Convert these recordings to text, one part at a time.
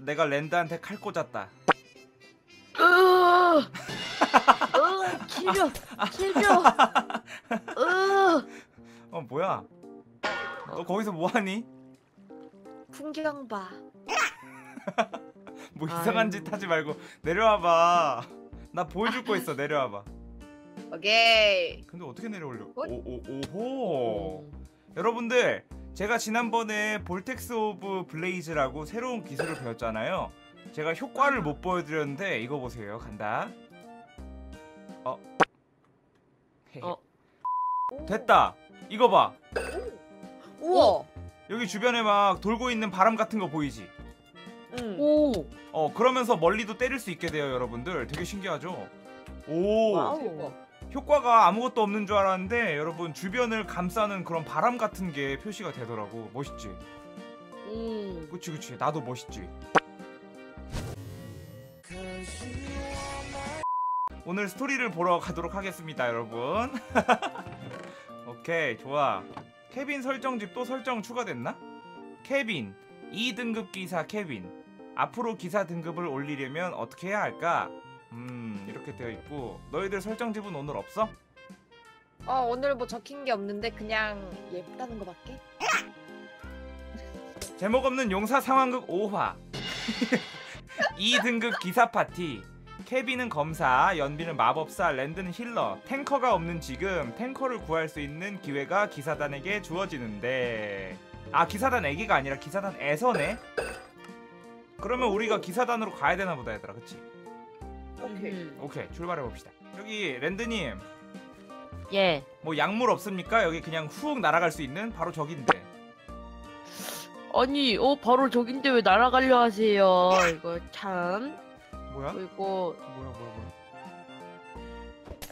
어 내가 랜드한테 칼 꽂았다 으, 으, 킬려, 킬려. 으, 어 뭐야 너 거기서 뭐 하니? 풍경 봐. 뭐 이상한. 짓 하지 말고 내려와봐 나 보여줄 거 있어 내려와봐 오케이. 근데 어떻게 내려올려 어? 오오 오호 여러분들 제가 지난번에 볼텍스 오브 블레이즈라고 새로운 기술을 배웠잖아요. 제가 효과를 못 보여드렸는데 이거 보세요. 간다. 어, 어. 됐다. 이거 봐. 우와. 여기 주변에 막 돌고 있는 바람 같은 거 보이지? 응. 오, 어 그러면서 멀리도 때릴 수 있게 돼요 여러분들. 되게 신기하죠? 오. 와우. 효과가 아무것도 없는 줄 알았는데 여러분 주변을 감싸는 그런 바람 같은 게 표시가 되더라고. 멋있지? 음, 그치 그치. 나도 멋있지. 오늘 스토리를 보러 가도록 하겠습니다 여러분. 오케이 좋아. 케빈 설정집 또 설정 추가됐나? 케빈 2등급 기사 케빈. 앞으로 기사 등급을 올리려면 어떻게 해야 할까? 음. 이렇게 되어 있고 너희들 설정집은 오늘 없어? 어 오늘 뭐 적힌 게 없는데 그냥 예쁘다는 거밖에. 제목 없는 용사 상황극 5화. 2등급 기사 파티. 케빈은 검사, 연비는 마법사, 랜드는 힐러. 탱커가 없는 지금 탱커를 구할 수 있는 기회가 기사단에게 주어지는데. 아 기사단에게가 아니라 기사단에서네 그러면 우리가 기사단으로 가야 되나 보다 얘들아. 그치? 오케이. 음. 오케이 출발해 봅시다 여기 랜드님 예. 뭐 약물 없습니까? 여기 그냥 훅 날아갈 수 있는 바로 저긴데 아니, 어 바로 저긴데 왜 날아가려 하세요? 이거 참. 뭐야? 그리고 뭐야 뭐야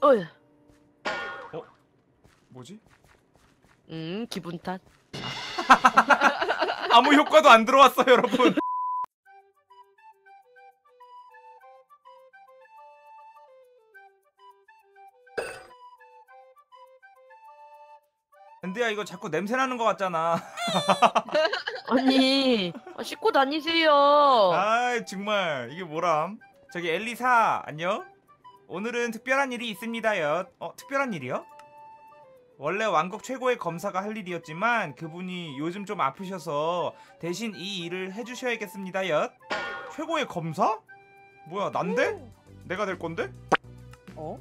뭐야 어, 뭐지? 음, 기분 탓. 아무 효과도 안 들어왔어요 여러분 근데야 이거 자꾸 냄새 나는 것 같잖아 아니, 아, 씻고 다니세요. 아 정말 이게 뭐람 저기 엘리사 안녕 오늘은 특별한 일이 있습니다요 어 특별한 일이요? 원래 왕국 최고의 검사가 할 일이었지만 그분이 요즘 좀 아프셔서 대신 이 일을 해주셔야겠습니다요 최고의 검사? 뭐야 난데? 내가 될 건데? 어?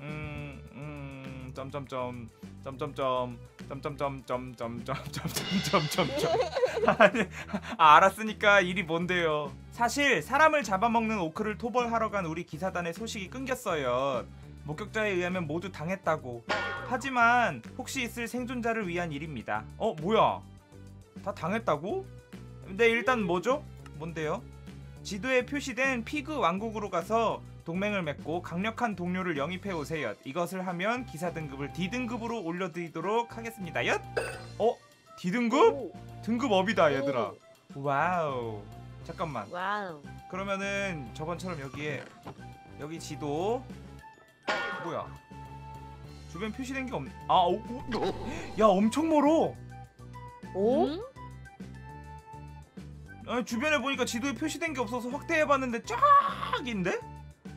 음, 음, 점점점, 점점점, 점 점점, 점점점점점점점점. 아니, 아, 알았으니까 일이 뭔데요? 사실 사람을 잡아먹는 오크를 토벌하러 간 우리 기사단의 소식이 끊겼어요. 목격자에 의하면 모두 당했다고. 하지만 혹시 있을 생존자를 위한 일입니다. 어, 뭐야? 다 당했다고? 근데 일단 뭐죠? 뭔데요? 지도에 표시된 피그 왕국으로 가서 동맹을 맺고 강력한 동료를 영입해 오세요. 이것을 하면 기사 등급을 D 등급으로 올려드리도록 하겠습니다. 엿. 어? D 등급? 오. 등급 업이다 얘들아. 와우. 잠깐만. 와우. 그러면은 저번처럼 여기에 여기 지도 뭐야? 주변 표시된 게 없. 아, 오, 오. 야 엄청 멀어. 오? 음? 아니, 주변에 보니까 지도에 표시된 게 없어서 확대해봤는데 쫙인데?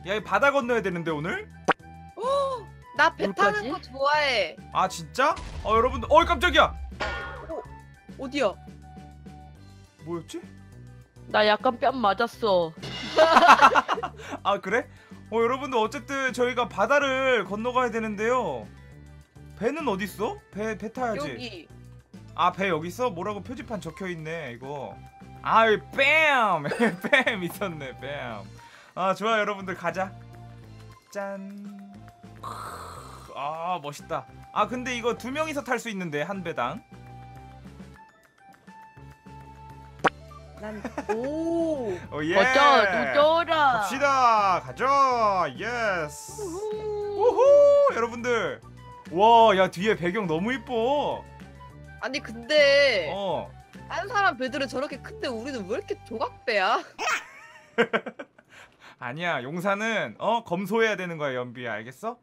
야, 이 바다 건너야 되는데 오늘? 나 배 타는? 거 좋아해. 아 진짜? 어 여러분들, 어이 깜짝이야. 어디야? 뭐였지? 나 약간 뺨 맞았어. 아 그래? 어 여러분들 어쨌든 저희가 바다를 건너가야 되는데요. 배는 어디 있어? 배 배 타야지. 여기. 아 배 여기 있어? 뭐라고 표지판 적혀 있네 이거. 아이 뺨! 뺨 있었네 뺨. 아 좋아 여러분들 가자. 짠. 아 멋있다. 아 근데 이거 두 명이서 탈 수 있는데 한 배당. 난 오. 어 예. 어쩌, 노져라. 갑시다 가자 예스 우후 여러분들 와 야 뒤에 배경 너무 이뻐 아니 근데 어 딴 사람 배들은 저렇게 큰데 우리는 왜 이렇게 조각배야? 아니야 용사는 어 검소해야 되는 거야 연비야 알겠어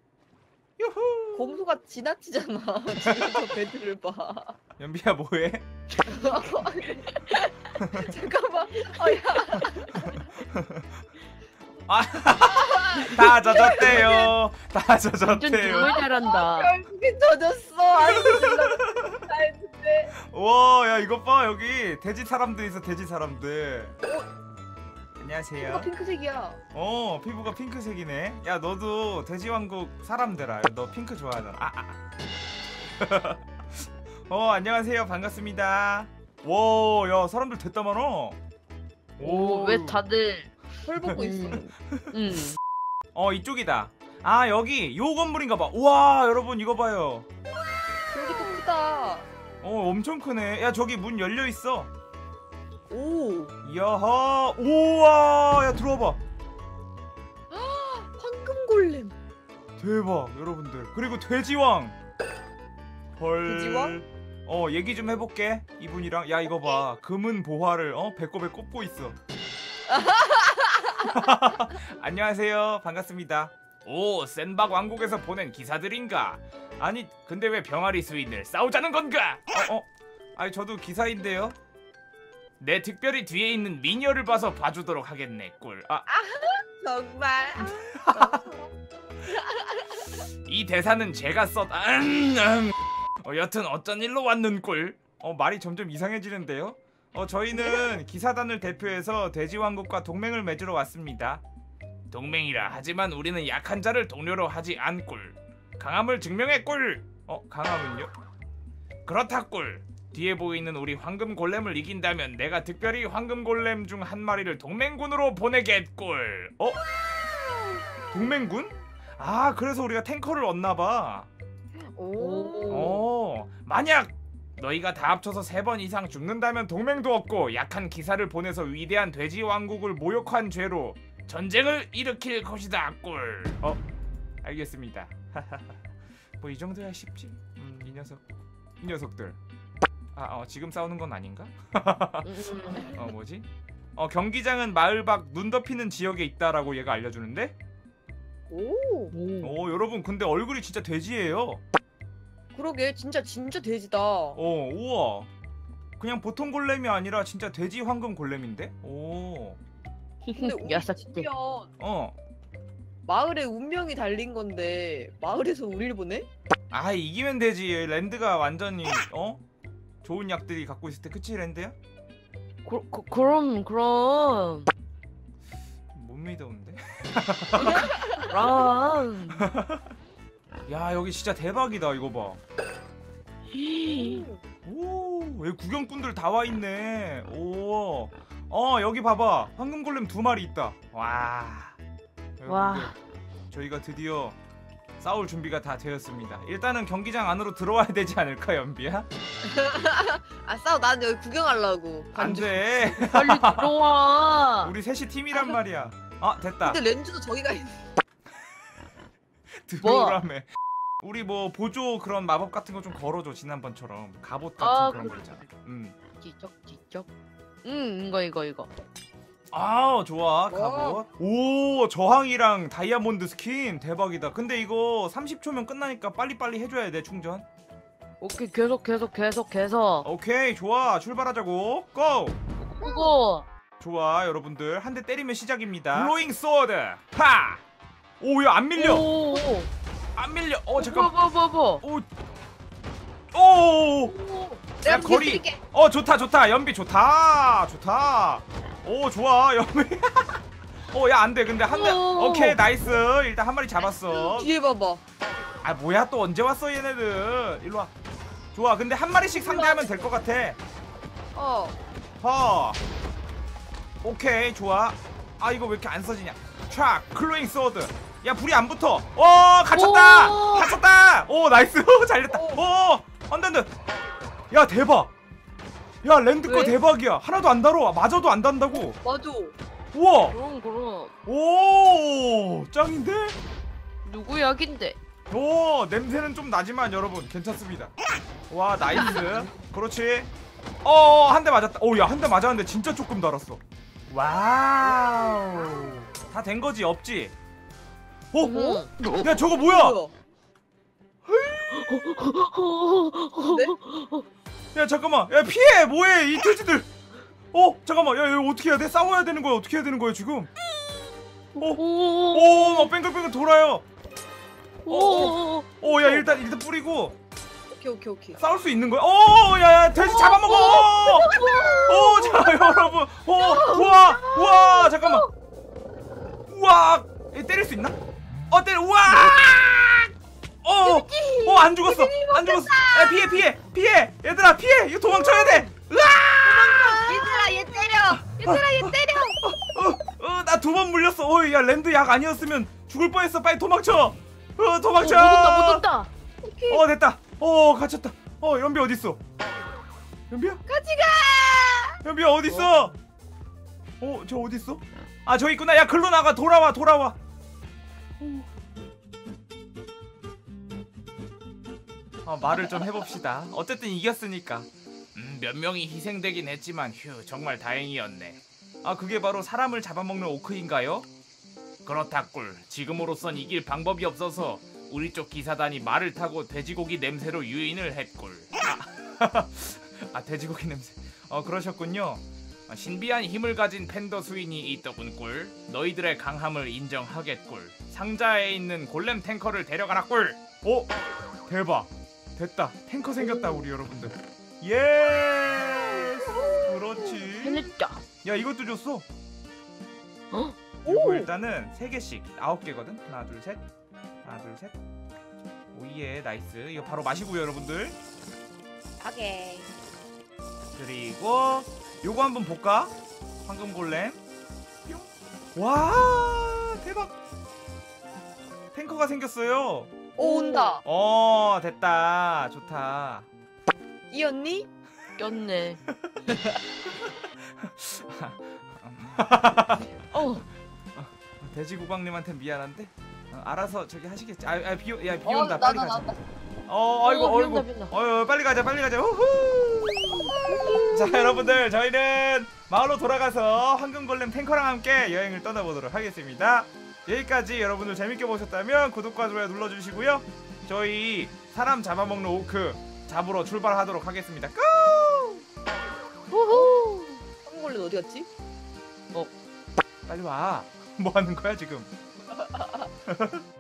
유후 검소가 지나치잖아. 지금 저 배들을 봐. 연비야 뭐해 잠깐만. 어, 야. 다 젖었대요. 다 젖었대요. 정말 잘한다. 결국엔 젖었어. 했는데. 와, 야 이것 봐 여기 돼지 사람들 있어 돼지 사람들. 안녕하세요. 이거 핑크색이야. 어 피부가 핑크색이네. 야 너도 돼지 왕국 사람들아. 너 핑크 좋아하잖아. 아, 아. 어 안녕하세요 반갑습니다. 와, 야 사람들 됐다 많어. 오, 왜 다들 헐 보고 있어. 음, 음. 어 이쪽이다. 아 여기 요 건물인가 봐. 우와 여러분 이거 봐요. 어 엄청 크네. 야 저기 문 열려 있어. 오. 야하 우와 야 들어와봐. 황금 골렘. 대박 여러분들. 그리고 돼지왕. 헐. 돼지왕? 어 얘기 좀 해볼게 이분이랑 야 이거 봐 금은 보화를 어 배꼽에 꼽고 있어. 안녕하세요 반갑습니다. 오 센박 왕국에서 보낸 기사들인가? 아니 근데 왜 병아리 스윈을 싸우자는 건가? 어 어. 아니 저도 기사인데요. 내 특별히 뒤에 있는 미녀를 봐서 봐주도록 하겠네 꿀. 아 정말. 이 대사는 제가 썼. 음, 음. 어, 여튼 어쩐 일로 왔는 꿀. 어 말이 점점 이상해지는데요. 어 저희는 기사단을 대표해서 돼지왕국과 동맹을 맺으러 왔습니다. 동맹이라 하지만 우리는 약한 자를 동료로 하지 않꿀. 강함을 증명해 꿀. 어 강함은요? 그렇다 꿀. 뒤에 보이는 우리 황금 골렘을 이긴다면 내가 특별히 황금 골렘 중 한 마리를 동맹군으로 보내겠꿀. 어? 동맹군? 아 그래서 우리가 탱커를 얻나봐 오. 어 만약 너희가 다 합쳐서 세 번 이상 죽는다면 동맹도 없고 약한 기사를 보내서 위대한 돼지 왕국을 모욕한 죄로 전쟁을 일으킬 것이다 꿀 어 알겠습니다. 뭐 이 정도야 쉽지? 음이 녀석 이 녀석들. 아 어, 지금 싸우는 건 아닌가? 음. 어 뭐지? 어 경기장은 마을 밖 눈 덮이는 지역에 있다라고 얘가 알려주는데? 오. 오. 어 여러분 근데 얼굴이 진짜 돼지예요. 그러게 진짜 진짜 돼지다. 어 우와. 그냥 보통 골렘이 아니라 진짜 돼지 황금 골렘인데? 오어 근데 우리 여섯 대. 집이면 마을에 운명이 달린 건데 마을에서 우리를 보내? 아 이기면 되지. 랜드가 완전히 어? 좋은 약들이 갖고 있을 때. 그치 랜드야? 그, 그, 그럼 그럼. 못 믿어온데? 그럼. 야 여기 진짜 대박이다 이거 오. 봐오왜 구경꾼들 다 와 있네. 오 어 여기 봐봐 황금 골렘 두 마리 있다 와 와. 여러분들, 저희가 드디어 싸울 준비가 다 되었습니다 일단은 경기장 안으로 들어와야 되지 않을까 연비야 아 싸워 나는 여기 구경하려고. 안돼 빨리 들어와 우리 셋이 팀이란 말이야. 아 됐다. 근데 렌즈도 저기가 있네. 들어오라며. 우리 뭐 보조 그런 마법 같은 거 좀 걸어줘 지난번처럼 갑옷 같은 아, 그런 거. 있잖아. 음. 지적 지적 응 이거 이거 이거 아 좋아 와. 갑옷. 오 저항이랑 다이아몬드 스킨 대박이다. 근데 이거 30초면 끝나니까 빨리 빨리 해줘야 돼 충전. 오케이 계속 계속 계속 계속 오케이 좋아 출발하자고. 고. 그거 좋아 여러분들 한 대 때리면 시작입니다. 블로잉 소드. 파. 오야 안 밀려. 오, 오, 안 밀려. 어 잠깐. 뭐, 뭐, 뭐, 뭐. 오. 오. 오. 야, 내가 거리. 어 좋다 좋다. 연비 좋다 좋다. 오 좋아 연비. 어야 안돼. 근데 한 대. 오. 오케이 나이스. 일단 한 마리 잡았어. 뒤에 봐봐. 아 뭐야? 또 언제 왔어 얘네들? 일로 와. 좋아. 근데 한 마리씩 상대하면 될 것 같아. 어. 허. 오케이 좋아. 아 이거 왜 이렇게 안 써지냐? 촥 클로잉 소드. 야 불이 안 붙어. 어 갇혔다. 오. 갇혔다. 오 나이스. 잘렸다. 오. 오 안돼 안돼 야 대박. 야 랜드 거 왜? 대박이야. 하나도 안 달아 맞아도 안 단다고. 맞아. 우와. 그럼 그럼. 오 짱인데? 누구 약인데? 오 냄새는 좀 나지만 여러분 괜찮습니다. 와 나이스. 그렇지. 어한 대 맞았다. 오야 한 대 맞았는데 진짜 조금 달았어. 와우. 다 된 거지 없지? 어? 응. 야 저거 뭐야? 뭐 야? 야 잠깐만 야 피해 뭐해 이 돼지들 어 잠깐만 야 이거 어떻게 해야 돼? 싸워야 되는 거야 어떻게 해야 되는 거야 지금? 오오오 오막 뱅글뱅글 돌아요. 오. 오야 일단 일단 뿌리고 오케이 오케이 오케이. 싸울 수 있는 거야? 오, 야야 돼지 잡아먹어. 오, 자 여러분, 오, 우와, 우와, 잠깐만, 우와, 얘 때릴 수 있나? 어 때려, 우와, 어, 어안 죽었어, 안 죽었어. 야 피해, 피해, 피해, 얘들아 피해, 이거 도망쳐야 돼. 으아, 얘들아 얘 때려. 얘들아 얘 때려. 어, 어, 나 두 번 물렸어. 어, 야 랜드 약 아니었으면 죽을 뻔했어. 빨리 도망쳐. 어, 도망쳐. 못 온다 못 온다. 오케이. 어 됐다. 어 갇혔다. 어 연비 어디 있어? 연비야? 같이 가. 연비야 어디 있어? 어 저 어디 있어? 아 저기 있구나. 야 글로 나가. 돌아와 돌아와. 어 말을 좀 해봅시다. 어쨌든 이겼으니까. 음, 몇 명이 희생되긴 했지만 휴 정말 다행이었네. 아 그게 바로 사람을 잡아먹는 오크인가요? 그렇다 꿀. 지금으로선 이길 방법이 없어서 우리 쪽 기사단이 말을 타고 돼지고기 냄새로 유인을 했꿀. 아, 아 돼지고기 냄새. 어 그러셨군요. 아, 신비한 힘을 가진 팬더 수인이 있더군 꿀. 너희들의 강함을 인정하겠꿀. 상자에 있는 골렘 탱커를 데려가라 꿀. 오 대박. 됐다. 탱커 생겼다 우리 여러분들. 예. 그렇지. 해냈다. 야 이것도 줬어. 어? 이거 일단은 세 개씩 아홉 개거든. 하나 둘 셋. 하나 둘 셋. 오예 나이스. 이거 바로 마시고요 여러분들. 오케이. 그리고 요거 한번 볼까? 황금 골렘. 뿅. 와 대박. 탱커가 생겼어요. 오 온다. 어 됐다. 좋다. 이 언니? 꼈네. 어. 돼지국왕님한테 미안한데. 어, 알아서 저기 하시겠지. 아, 아 비, 야, 비 어, 온다. 빨리 나다, 가자. 나다. 어, 아이고, 어, 비 아이고. 온다. 어유, 빨리 가자, 빨리 가자. 우후. 자, 여러분들, 저희는 마을로 돌아가서 황금골렘 탱커랑 함께 여행을 떠나보도록 하겠습니다. 여기까지 여러분들 재밌게 보셨다면 구독과 좋아요 눌러주시고요. 저희 사람 잡아먹는 오크 잡으러 출발하도록 하겠습니다. 고! 우후. 한국골렘 어디 갔지? 빨리 와. 뭐 하는 거야 지금?